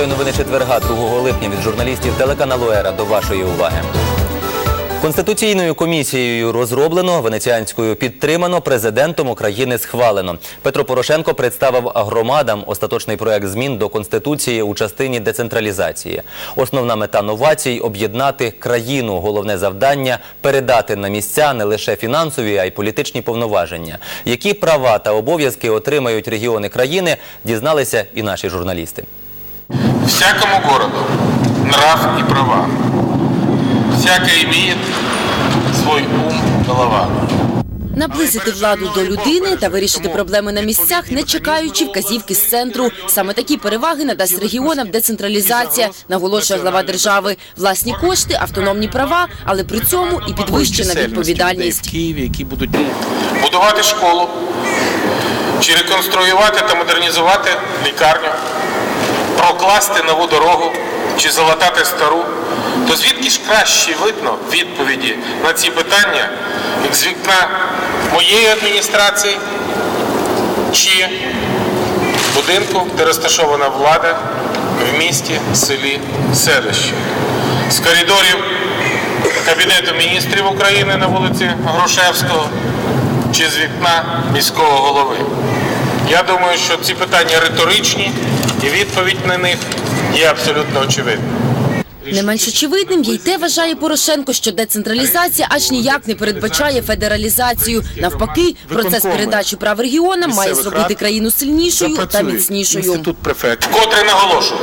Вітаю новини четверга 2 липня від журналістів телеканалу Ера. До вашої уваги. Конституційною комісією розроблено, венеціанською підтримано, президентом України схвалено. Петро Порошенко представив громадам остаточний проект змін до Конституції у частині децентралізації. Основна мета новацій – об'єднати країну. Головне завдання – передати на місця не лише фінансові, а й політичні повноваження. Які права та обов'язки отримають регіони країни, дізналися і наші журналісти. Всякому городу нрав и права. Всякое имеет свой ум, голова. Наблизити владу до людини та вирішити проблеми на місцях, не чекаючи вказівки з центру. Саме такі переваги надасть регіонам децентралізація, наголошує глава держави. Власні кошти, автономні права, але при цьому і підвищена відповідальність. в Києві, які будуть будувати школу, чи реконструювати та модернізувати лікарню, прокласти нову дорогу чи залатати стару, то звідки ж краще видно відповіді на ці питання, як з вікна моєї адміністрації чи будинку, де розташована влада в місті, селі, селищі, з коридорів Кабінету міністрів України на вулиці Грушевського чи з вікна міського голови. Я думаю, що ці питання риторичні і відповідь на них є абсолютно очевидна. Не менш очевидним є й те, вважає Порошенко, що децентралізація аж ніяк не передбачає федералізацію. Навпаки, процес передачі прав регіонам має зробити країну сильнішою та міцнішою. Вкотре наголошую,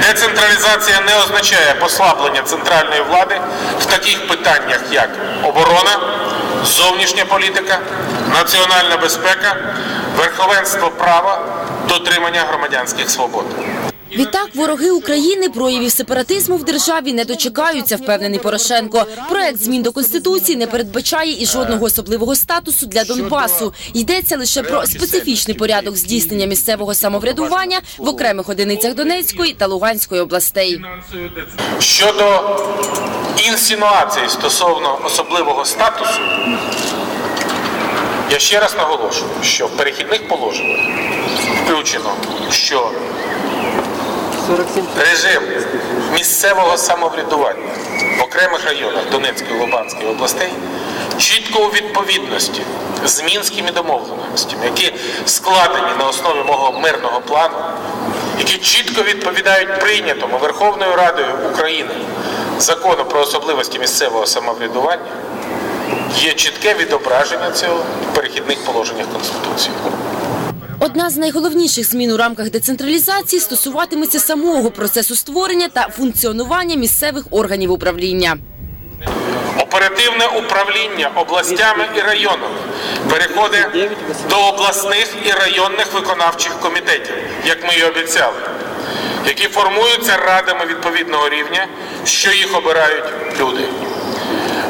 децентралізація не означає послаблення центральної влади в таких питаннях, як оборона, зовнішня політика, національна безпека, верховенство права, дотримання громадянських свобод. Відтак, вороги України проявів сепаратизму в державі не дочекаються, впевнений Порошенко. Проект змін до конституції не передбачає і жодного особливого статусу для Донбасу. Йдеться лише про специфічний порядок здійснення місцевого самоврядування в окремих одиницях Донецької та Луганської областей. Щодо інсинуацій стосовно особливого статусу, я ще раз наголошую, що в перехідних положеннях включено, що режим місцевого самоврядування в окремих районах Донецької і Луганської областей чітко у відповідності з мінськими домовленостями, які складені на основі мого мирного плану, які чітко відповідають прийнятому Верховною Радою України закону про особливості місцевого самоврядування, є чітке відображення цього в перехідних положеннях Конституції. Одна з найголовніших змін у рамках децентралізації стосуватиметься самого процесу створення та функціонування місцевих органів управління. Оперативне управління областями і районами переходить до обласних і районних виконавчих комітетів, як ми і обіцяли, які формуються радами відповідного рівня, що їх обирають люди.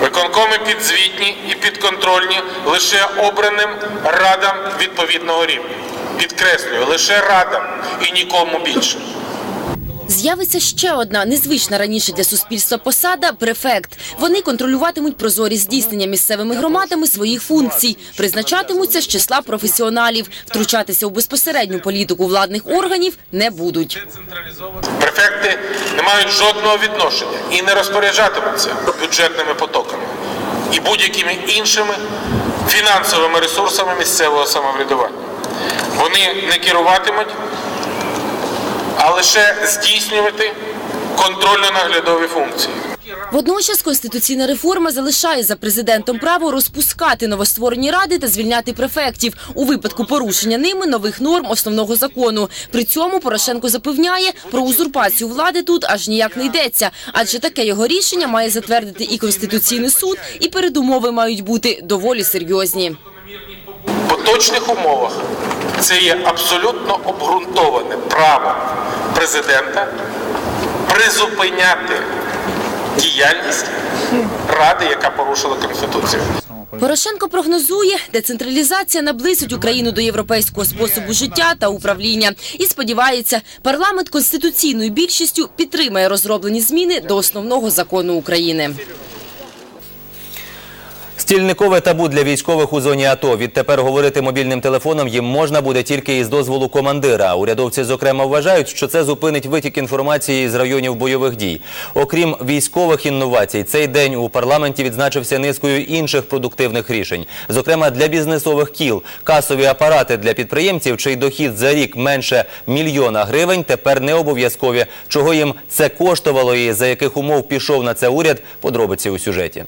Виконкоми підзвітні і підконтрольні лише обраним радам відповідного рівня. Підкреслюю, лише радам і нікому більше. З'явиться ще одна незвична раніше для суспільства посада префект. Вони контролюватимуть прозорі здійснення місцевими громадами своїх функцій, призначатимуться з числа професіоналів, втручатися у безпосередню політику владних органів не будуть. Префекти не мають жодного відношення і не розпоряджатимуться бюджетними потоками і будь-якими іншими фінансовими ресурсами місцевого самоврядування. Вони не керуватимуть, а лише здійснювати контрольно-наглядові функції. Водночас конституційна реформа залишає за президентом право розпускати новостворені ради та звільняти префектів у випадку порушення ними нових норм основного закону. При цьому Порошенко запевняє, про узурпацію влади тут аж ніяк не йдеться, адже таке його рішення має затвердити і конституційний суд, і передумови мають бути доволі серйозні. Поточних умовах це є абсолютно обґрунтоване право президента призупиняти діяльність ради, яка порушила конституцію. Порошенко прогнозує, децентралізація наблизить Україну до європейського способу життя та управління і сподівається, парламент конституційною більшістю підтримає розроблені зміни до основного закону України. Стільникове табу для військових у зоні АТО. Відтепер говорити мобільним телефоном їм можна буде тільки із дозволу командира. Урядовці, зокрема, вважають, що це зупинить витік інформації з районів бойових дій. Окрім військових інновацій, цей день у парламенті відзначився низкою інших продуктивних рішень. Зокрема, для бізнесових кіл касові апарати для підприємців, чий дохід за рік менше мільйона гривень, тепер не обов'язкові. Чого їм це коштувало і за яких умов пішов на це уряд? Подробиці у сюжеті.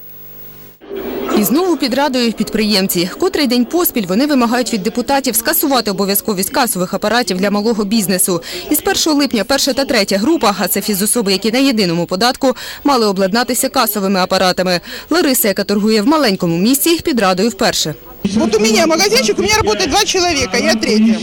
І знову під радою підприємці. Котрий день поспіль вони вимагають від депутатів скасувати обов'язковість касових апаратів для малого бізнесу. Із 1 липня перша та третя група, а це фізособи, які на єдиному податку, мали обладнатися касовими апаратами. Лариса, яка торгує в маленькому місті, під радою вперше. Вот у меня магазинчик, у меня работает два человека, я третья.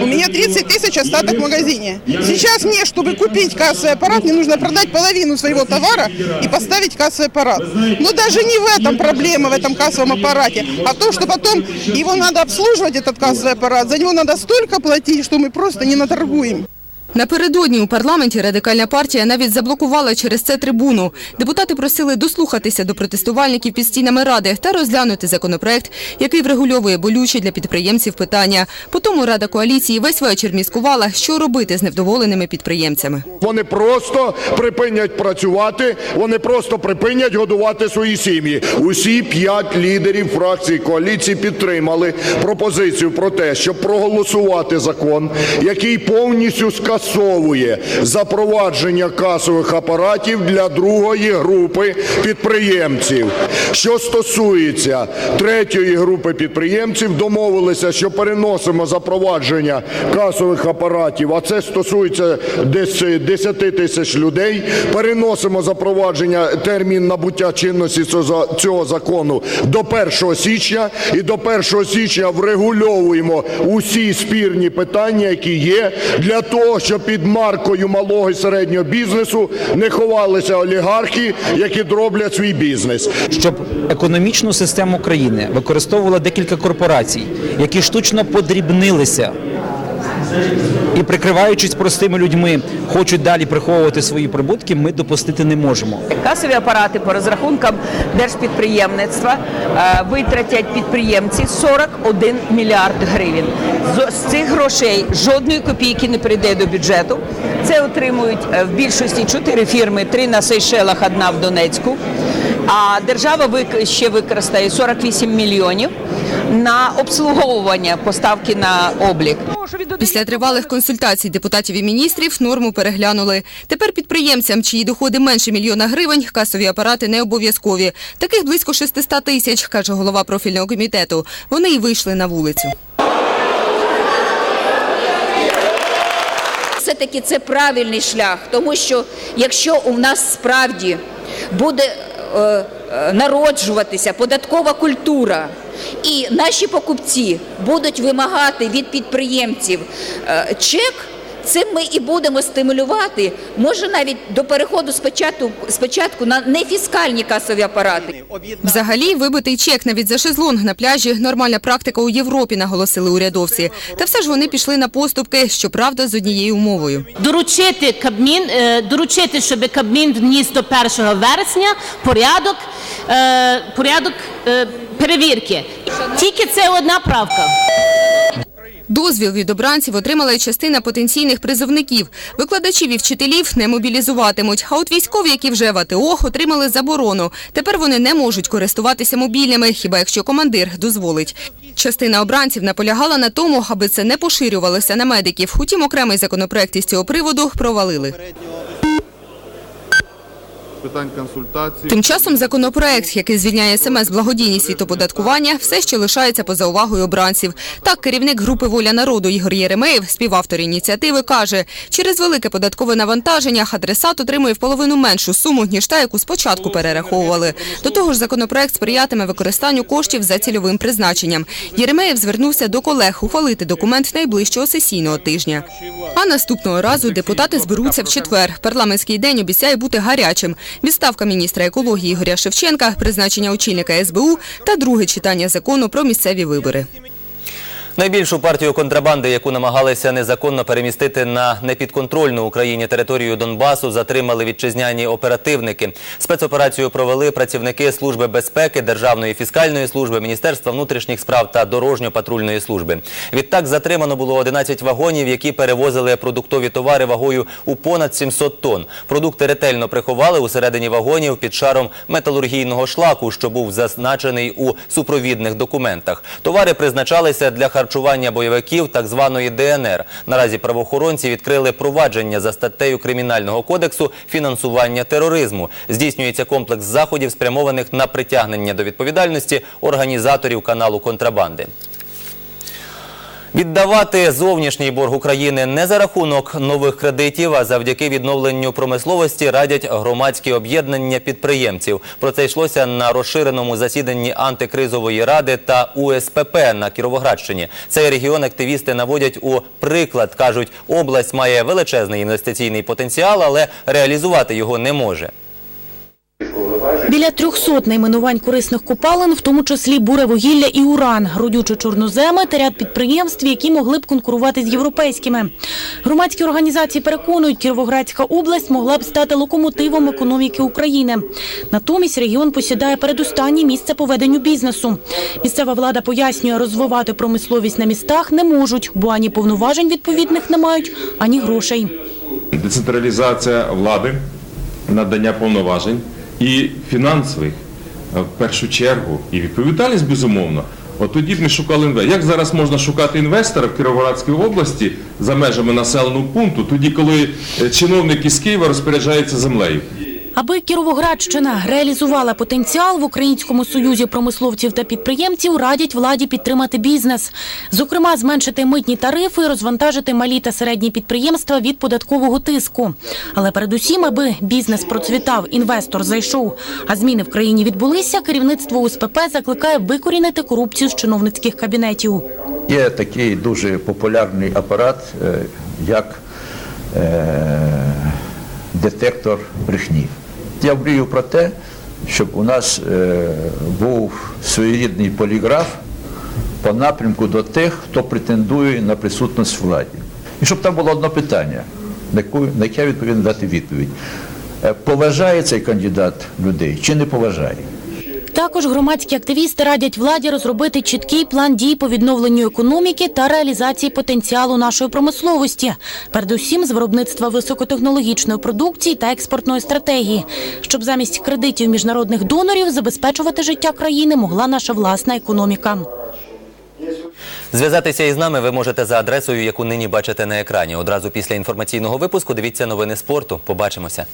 У меня 30 тысяч остаток в магазине. Сейчас мне, чтобы купить кассовый аппарат, мне нужно продать половину своего товара и поставить кассовый аппарат. Но даже не в этом проблема, в этом кассовом аппарате, а в том, что потом его надо обслуживать, этот кассовый аппарат, за него надо столько платить, что мы просто не наторгуем. Напередодні у парламенті радикальна партія навіть заблокувала через це трибуну. Депутати просили дослухатися до протестувальників під стінами ради та розглянути законопроект, який врегульовує болючі для підприємців питання. Потому Рада коаліції весь вечір міскувала, що робити з невдоволеними підприємцями. Вони просто припинять працювати, вони просто припинять годувати свої сім'ї. Усі п'ять лідерів фракції коаліції підтримали пропозицію про те, щоб проголосувати закон, який повністю скасовує запровадження касових апаратів для другої групи підприємців. Що стосується третьої групи підприємців, домовилися, що переносимо запровадження касових апаратів, а це стосується десь 10 тисяч людей. Переносимо запровадження термін набуття чинності цього закону до 1 січня і до 1 січня врегульовуємо усі спірні питання, які є, для того, щоб під маркою малого і середнього бізнесу не ховалися олігархи, які дроблять свій бізнес. щоб економічну систему країни використовувала декілька корпорацій, які штучно подрібнилися і, прикриваючись простими людьми, хочуть далі приховувати свої прибутки, ми допустити не можемо. Касові апарати по розрахункам держпідприємництва е, витратять підприємці 41 мільярд гривень. З- цих грошей жодної копійки не прийде до бюджету. Це отримують е, в більшості чотири фірми: три на Сейшелах, одна в Донецьку. А держава вик- ще використає 48 мільйонів на обслуговування поставки на облік. Після тривалих консультацій депутатів і міністрів норму переглянули. Тепер підприємцям, чиї доходи менше мільйона гривень, касові апарати не обов'язкові. Таких близько 600 тисяч, каже голова профільного комітету. Вони й вийшли на вулицю. все-таки це правильний шлях, тому що якщо у нас справді буде народжуватися податкова культура, і наші покупці будуть вимагати від підприємців е, чек. Цим ми і будемо стимулювати, може навіть до переходу спочатку, спочатку на нефіскальні касові апарати. Взагалі, вибитий чек навіть за шезлонг на пляжі – нормальна практика у Європі, наголосили урядовці. Та все ж вони пішли на поступки, щоправда, з однією умовою. доручити Кабмін, е, доручити, щоб Кабмін вніс до 1 вересня порядок, е, порядок е, перевірки. Тільки це одна правка. Дозвіл від обранців отримала й частина потенційних призовників. Викладачів і вчителів не мобілізуватимуть. А от військові, які вже в АТО, отримали заборону. Тепер вони не можуть користуватися мобільними, хіба якщо командир дозволить. Частина обранців наполягала на тому, аби це не поширювалося на медиків. Утім, окремий законопроект із цього приводу провалили. Питань консультацій. Тим часом законопроект, який звільняє СМС благодійність від оподаткування, все ще лишається поза увагою обранців. Так, керівник групи «Воля народу» Ігор Єремеєв, співавтор ініціативи, каже, через велике податкове навантаження адресат отримує в половину меншу суму, ніж та, яку спочатку перераховували. До того ж, законопроект сприятиме використанню коштів за цільовим призначенням. Єремеєв звернувся до колег ухвалити документ найближчого сесійного тижня. А наступного разу депутати зберуться в четвер. Парламентський день обіцяє бути гарячим. Відставка міністра екології Ігоря Шевченка, призначення очільника СБУ та друге читання закону про місцеві вибори. Найбільшу партію контрабанди, яку намагалися незаконно перемістити на непідконтрольну Україні територію Донбасу, затримали вітчизняні оперативники. Спецоперацію провели працівники Служби безпеки, Державної фіскальної служби, Міністерства внутрішніх справ та дорожньо-патрульної служби. Відтак затримано було 11 вагонів, які перевозили продуктові товари вагою у понад 700 тонн. Продукти ретельно приховали усередині вагонів під шаром металургійного шлаку, що був зазначений у супровідних документах. Товари призначалися для харчування бойовиків так званої ДНР. Наразі правоохоронці відкрили провадження за статтею Кримінального кодексу фінансування тероризму. Здійснюється комплекс заходів, спрямованих на притягнення до відповідальності організаторів каналу контрабанди. Віддавати зовнішній борг України не за рахунок нових кредитів, а завдяки відновленню промисловості радять громадські об'єднання підприємців. Про це йшлося на розширеному засіданні антикризової ради та УСПП на Кіровоградщині. Цей регіон активісти наводять у приклад. кажуть, область має величезний інвестиційний потенціал, але реалізувати його не може. Біля 300 найменувань корисних копалин, в тому числі буре вугілля і уран, родючі чорноземи та ряд підприємств, які могли б конкурувати з європейськими. Громадські організації переконують, Кіровоградська область могла б стати локомотивом економіки України. Натомість регіон посідає передостаннє місце по веденню бізнесу. Місцева влада пояснює, розвивати промисловість на містах не можуть, бо ані повноважень відповідних не мають, ані грошей. Децентралізація влади, надання повноважень і фінансових е, в першу чергу, і відповідальність безумовно. От тоді б ми шукали інвестора. Як зараз можна шукати інвестора в Кіровоградській області за межами населеного пункту, тоді коли е, чиновник із Києва розпоряджається землею? Аби Кіровоградщина реалізувала потенціал в Українському союзі промисловців та підприємців, радять владі підтримати бізнес. Зокрема, зменшити митні тарифи розвантажити малі та середні підприємства від податкового тиску. Але передусім, аби бізнес процвітав, інвестор зайшов, а зміни в країні відбулися, керівництво УСПП закликає викорінити корупцію з чиновницьких кабінетів. Є такий дуже популярний апарат, е, як е, детектор брехні. Я мрію про те, щоб у нас е, був своєрідний поліграф по напрямку до тих, хто претендує на присутність владі. І щоб там було одне питання, на яке я відповідно дати відповідь. Е, Поважає цей кандидат людей чи не поважає? Також громадські активісти радять владі розробити чіткий план дій по відновленню економіки та реалізації потенціалу нашої промисловості, передусім з виробництва високотехнологічної продукції та експортної стратегії, щоб замість кредитів міжнародних донорів забезпечувати життя країни могла наша власна економіка. Зв'язатися із нами ви можете за адресою, яку нині бачите на екрані. Одразу після інформаційного випуску дивіться новини спорту. Побачимося.